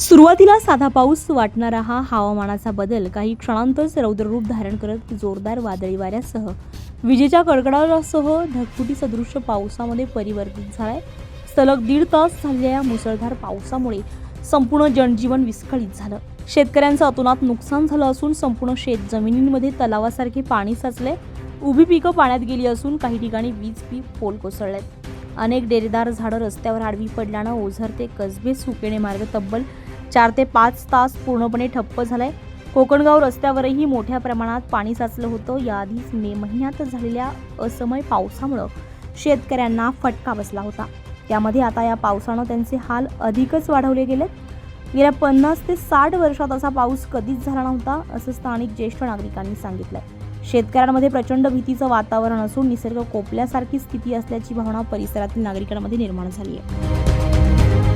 सुरुवातीला साधा पाऊस वाटणारा हा हवामानाचा बदल काही क्षणांतच रौद्ररूप धारण करत जोरदार वादळी वाऱ्यासह. विजेच्या कडकडाटासह ढगफुटी सदृश्य पावसामध्ये परिवर्तित झालाय. सलग दीड तास झालेल्या मुसळधार पावसामुळे संपूर्ण जनजीवन विस्कळीत झालं. शेतकऱ्यांचं अतोनात नुकसान झालं असून संपूर्ण शेत जमिनींमध्ये तलावासारखे पाणी साचले उभी पिकं पाण्यात गेली असून काही ठिकाणी वीज पीक पोल कोसळलेत. अनेक डेरेदार झाडं रस्त्यावर आडवी पडल्यानं ओझर ते कसबे सुकेणे मार्ग तब्बल चार ते पाच तास पूर्णपणे ठप्प झालाय. कोकणगाव रस्त्यावरही मोठ्या प्रमाणात पाणी साचलं होतं. याआधीच मे महिन्यात झालेल्या असमय पावसामुळं शेतकऱ्यांना फटका बसला होता. त्यामध्ये आता या पावसानं त्यांचे हाल अधिकच वाढवले गेलेत. गेल्या पन्नास ते साठ वर्षात असा पाऊस कधीच झाला नव्हता असं स्थानिक ज्येष्ठ नागरिकांनी सांगितलंय. शेतकऱ्यांमध्ये प्रचंड भीतीचं वातावरण असून निसर्ग कोपल्यासारखी स्थिती असल्याची भावना परिसरातील नागरिकांमध्ये निर्माण झाली आहे